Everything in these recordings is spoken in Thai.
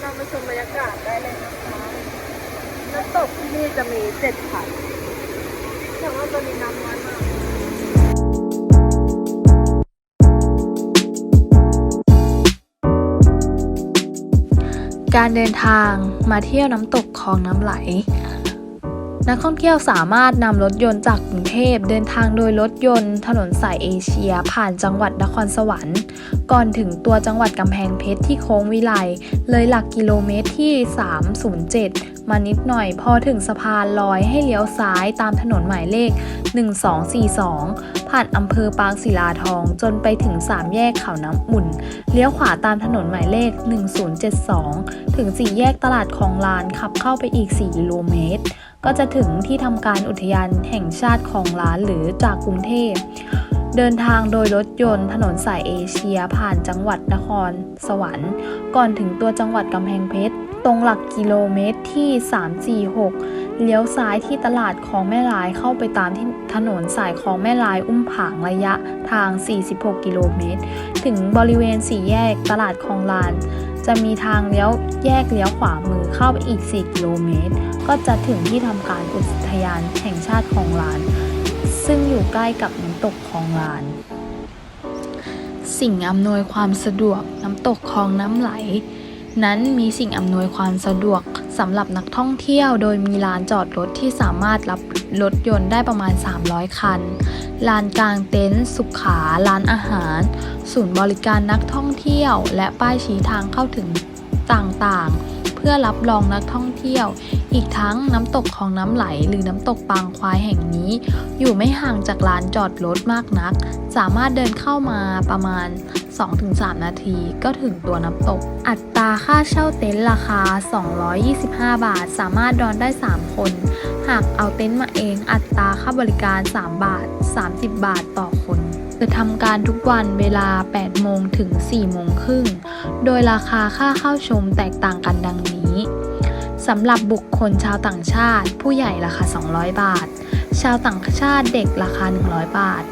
เรามาชมบรรยากาศได้เลยนะคะน้ำตกที่นี่จะมีเจ็ดผันแต่ว่าตอนนี้น้ำน้อยมากการเดินทางมาเที่ยวน้ำตกคลองน้ำไหล นักท่องเที่ยวสามารถนำรถยนต์จากกรุงเทพเดินทางโดยรถยนต์ ถนนสายเอเชีย ผ่านจังหวัดนครสวรรค์ ก่อนถึงตัวจังหวัดกำแพงเพชรที่โค้งวิไลเลยหลักกิโลเมตรที่ 307 มานิดหน่อยพอถึงสะพานลอยให้เลี้ยวซ้ายตามถนนหมายเลข 1242 ผ่านอำเภอปางศิลาทองจนไปถึง 3 แยกเขาน้ำอุ่น เลี้ยวขวาตามถนนหมายเลข 1072 ถึง 4 แยกตลาดคลองลานขับเข้าไปอีก 4 กิโลเมตร ก็จะถึงที่ทำการอุทยานแห่งชาติคลองลานหรือจากกรุงเทพ เดินทางโดยรถยนต์ถนนสายเอเชียผ่านจังหวัดนคร สวรรค์ ก่อนถึงตัวจังหวัดกำแพงเพชร ตรงหลักกิโลเมตรที่ 346 เลี้ยวซ้ายที่ตลาดคลองแม่ลายเข้าไปตามที่ถนนสายคลองแม่ลายอุ้มผางระยะทาง 46 กิโลเมตร ถึงบริเวณสี่แยกตลาดคลองลาน จะมีทางเลี้ยวแยกเลี้ยวขวามือเข้าไปอีก 4 กิโลเมตร ก็จะถึงที่ทำการอุทยานแห่งชาติคลองลาน ซึ่งอยู่ใกล้กับน้ำตกคลองลาน สิ่งอำนวยความสะดวกน้ำตกคลองน้ำไหล นั้นมีสิ่งอำนวยความสะดวกสำหรับนักท่องเที่ยวโดยมีลานจอดรถที่สามารถรับรถยนต์ได้ประมาณ 300 คัน ลานกลางเต็นท์สุขาร้านอาหาร ศูนย์บริการนักท่องเที่ยว และป้ายชี้ทางเข้าถึงต่างๆ เพื่อรับรองนักท่องเที่ยว อีกทั้งน้ำตกของน้ำไหลหรือน้ำตกปางควายแห่งนี้ อยู่ไม่ห่างจากลานจอดรถมากนัก สามารถเดินเข้ามาประมาณ 2-3 นาทีก็ถึงตัวน้ำตก อัตราค่าเช่าเต็นท์ราคา 225 บาท สามารถนอนได้ 3 คน หากเอาเต็นท์มาเองอัตราค่าบริการ 3 บาท 30 บาทต่อคน จะทำการทุกวันเวลา 8 โมงถึง 4 โมงครึ่ง โดยราคาค่าเข้าชมแตกต่างกันดังนี้ สำหรับบุคคลชาวต่างชาติ ผู้ใหญ่ราคา 200 บาท ชาวต่างชาติเด็กราคา 100 บาท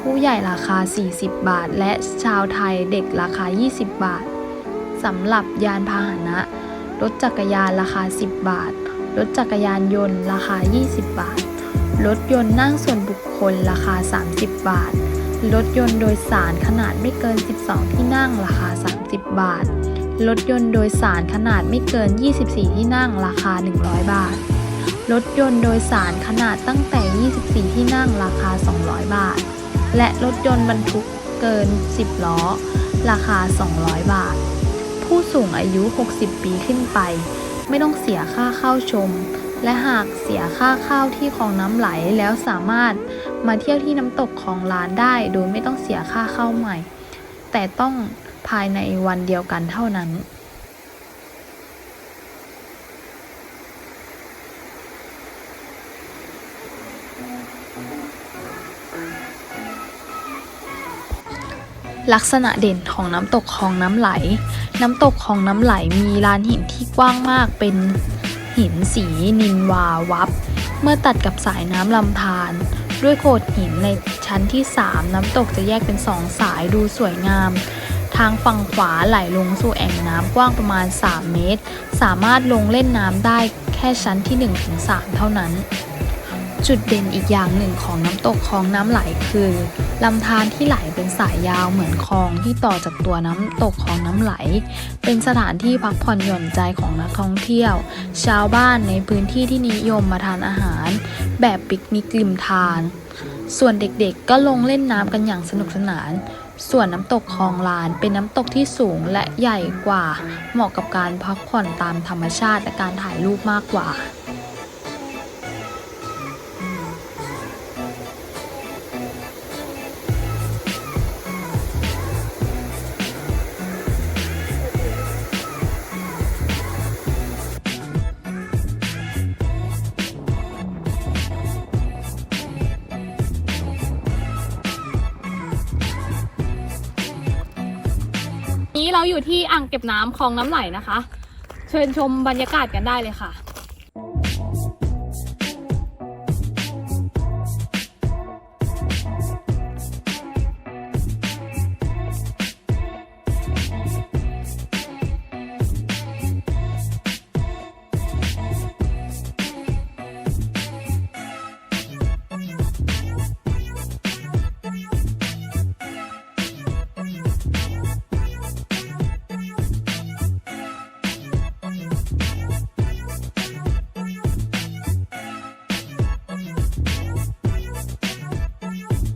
ผู้ใหญ่ราคา 40 บาท และชาวไทยเด็กราคา 20 บาท สำหรับยานพาหนะ รถจักรยานราคา 10 บาท รถจักรยานยนต์ราคา 20 บาทรถยนต์นั่งส่วนบุคคลราคา 30 บาท รถยนต์โดยสารขนาดไม่เกิน 12 ที่นั่งราคา 30 บาท รถยนต์โดยสารขนาดไม่เกิน 24 ที่นั่งราคา 100 บาท รถยนต์โดยสารขนาดตั้งแต่ 24 ที่นั่งราคา 200 บาท และรถยนต์บรรทุกเกิน 10 ล้อ ราคา 200 บาท ผู้สูงอายุ 60 ปีขึ้นไป ไม่ต้องเสียค่าเข้าชม และหากเสียค่าเข้าที่คลองน้ำไหลแล้วสามารถมาเที่ยวที่น้ำตกคลองลานได้ โดยไม่ต้องเสียค่าเข้าใหม่ แต่ต้องภายในวันเดียวกันเท่านั้นลักษณะเด่นของน้ำตกคลองน้ำไหล น้ำตกคลองน้ำไหลมีลานหินที่กว้างมากเป็น หินสีนินวาวับ เมื่อตัดกับสายน้ำลำธารด้วยโขดหินในชั้นที่ 3 น้ำตกจะแยกเป็นสองสายดูสวยงาม ทางฝั่งขวาไหลลงสู่แอ่งน้ำกว้างประมาณ 3 เมตร สามารถลงเล่นน้ำได้แค่ชั้นที่ 1-3 เท่านั้น จุดเด่นอีกอย่างหนึ่งของน้ำตกคลองน้ำไหลคือลำธารที่ไหลเป็นสายยาวเหมือนคลองที่ต่อจากตัวน้ำตกคลองน้ำไหล เป็นสถานที่พักผ่อนหย่อนใจของนักท่องเที่ยว ชาวบ้านในพื้นที่ที่นิยมมาทานอาหาร แบบปิกนิกริมทาน ส่วนเด็กๆก็ลงเล่นน้ำกันอย่างสนุกสนาน ส่วนน้ำตกคลองลานเป็นน้ำตกที่สูงและใหญ่กว่า เหมาะกับการพักผ่อนตามธรรมชาติและการถ่ายรูปมากกว่า นี้เราอยู่ที่อ่างเก็บน้ำคลองน้ำไหลนะคะ เชิญชมบรรยากาศกันได้เลยค่ะ